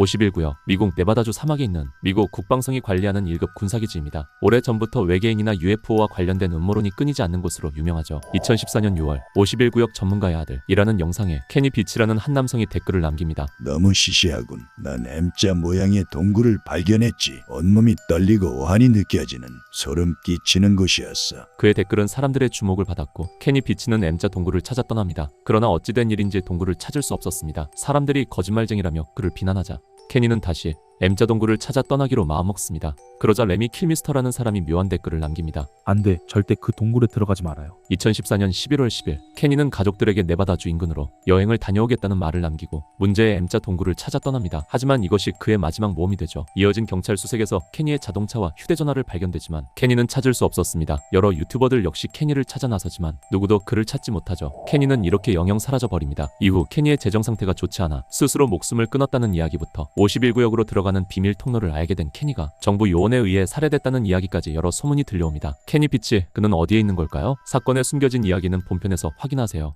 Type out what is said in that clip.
51구역 미국 네바다주 사막에 있는 미국 국방성이 관리하는 1급 군사기지입니다. 오래전부터 외계인이나 UFO와 관련된 음모론이 끊이지 않는 곳으로 유명하죠. 2014년 6월 51구역 전문가의 아들이라는 영상에 케니 비치라는 한 남성이 댓글을 남깁니다. 너무 시시하군. 난 M자 모양의 동굴을 발견했지. 온몸이 떨리고 오한이 느껴지는 소름 끼치는 곳이었어. 그의 댓글은 사람들의 주목을 받았고 케니 비치는 M자 동굴을 찾아 떠납니다. 그러나 어찌된 일인지 동굴을 찾을 수 없었습니다. 사람들이 거짓말쟁이라며 그를 비난하자 케니는 다시 M자 동굴을 찾아 떠나기로 마음먹습니다. 그러자 레미 킬미스터라는 사람이 묘한 댓글을 남깁니다. 안 돼. 절대 그 동굴에 들어가지 말아요. 2014년 11월 10일 케니는 가족들에게 네바다주 인근으로 여행을 다녀오겠다는 말을 남기고 문제의 M자 동굴을 찾아 떠납니다. 하지만 이것이 그의 마지막 모험이 되죠. 이어진 경찰 수색에서 케니의 자동차와 휴대전화를 발견되지만 케니는 찾을 수 없었습니다. 여러 유튜버들 역시 케니를 찾아 나서지만 누구도 그를 찾지 못하죠. 케니는 이렇게 영영 사라져 버립니다. 이후 케니의 재정 상태가 좋지 않아 스스로 목숨을 끊었다는 이야기부터 51구역으로 들어가는 비밀 통로를 알게 된 케니가 정부 요원 에 의해 살해됐다는 이야기까지 여러 소문이 들려옵니다. 케니 피치 그는 어디에 있는 걸까요? 사건의 숨겨진 이야기는 본편에서 확인하세요.